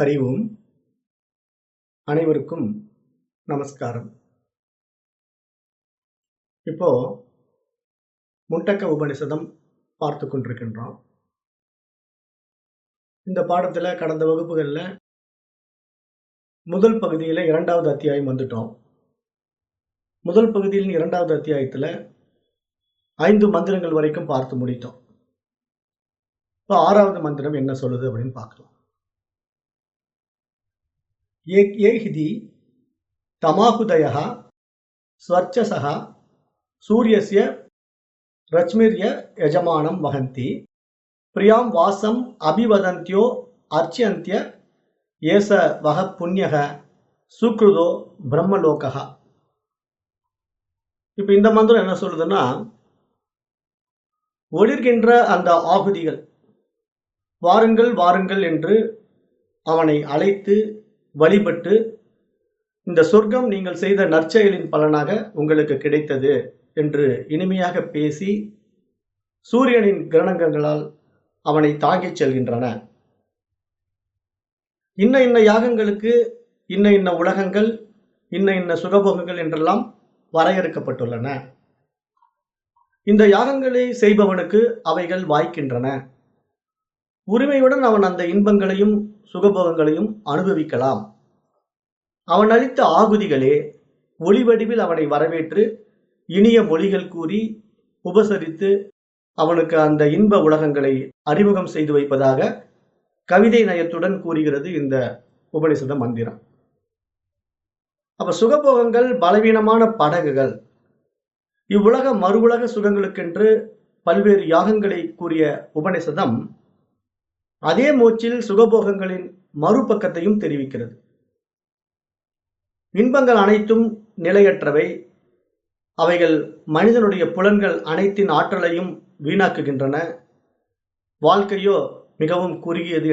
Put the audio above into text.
ஹரி ஓம் அனைவருக்கும் நமஸ்காரம். இப்போ முண்டக்க உபனிஷதம் பார்த்து கொண்டிருக்கின்றோம். இந்த பாடத்தில் கடந்த வகுப்புகளில் முதல் பகுதியில் இரண்டாவது அத்தியாயம் வந்துட்டோம். முதல் பகுதியில் இரண்டாவது அத்தியாயத்தில் ஐந்து மந்திரங்கள் வரைக்கும் பார்த்து முடித்தோம். இப்போ ஆறாவது மந்திரம் என்ன சொல்லுது அப்படின்னு பார்க்கலாம். ஏஹிதி தமாகுதய ஸ்வர்ச்சசः சூரியசிய ரச்மிர்ய யஜமானம் வகந்தி பிரியாம் வாசம் அபிவதந்தியோ அர்ச்சியந்திய ஏச வக புண்ணியக சுக்ருதோ பிரம்மலோகா இப்போ இந்த மந்திரம் என்ன சொல்லுதுன்னா ஒளிர்கின்ற அந்த ஆகுதிகள் வாருங்கள் வாருங்கள் என்று அவனை அழைத்து வழிபட்டு இந்த சொர்க்கம் நீங்கள் செய்த நற்செயலின் பலனாக உங்களுக்கு கிடைத்தது என்று இனிமையாக பேசி சூரியனின் கிரணங்கங்களால் அவனை தாங்கிச் செல்கின்றன. இன்ன இன்ன யாகங்களுக்கு இன்ன இன்ன உலகங்கள் இன்ன இன்ன சுகபோகங்கள் என்றெல்லாம் வரையறுக்கப்பட்டுள்ளன. இந்த யாகங்களை செய்பவனுக்கு அவைகள் வாய்க்கின்றன. உரிமையுடன் அவன் அந்த இன்பங்களையும் சுகபோகங்களையும் அனுபவிக்கலாம். அவன் அளித்த ஆகுதிகளே ஒளி வடிவில் அவனை வரவேற்று இனிய மொழிகள் கூறி உபசரித்து அவனுக்கு அந்த இன்ப உலகங்களை அறிமுகம் செய்து வைப்பதாக கவிதை நயத்துடன் கூறுகிறது இந்த உபனிஷத மந்திரம். அப்ப சுகபோகங்கள் பலவீனமான படகுகள். இவ்வுலக மறு உலக சுகங்களுக்கென்று பல்வேறு யாகங்களை கூறிய உபனிஷதம் அதே மூச்சில் சுகபோகங்களின் மறுபக்கத்தையும் தெரிவிக்கிறது. இன்பங்கள் அனைத்தும் நிலையற்றவை. அவைகள் மனிதனுடைய புலன்கள் அனைத்தின் ஆற்றலையும் வீணாக்குகின்றன. வாழ்க்கையோ மிகவும் குறுகியது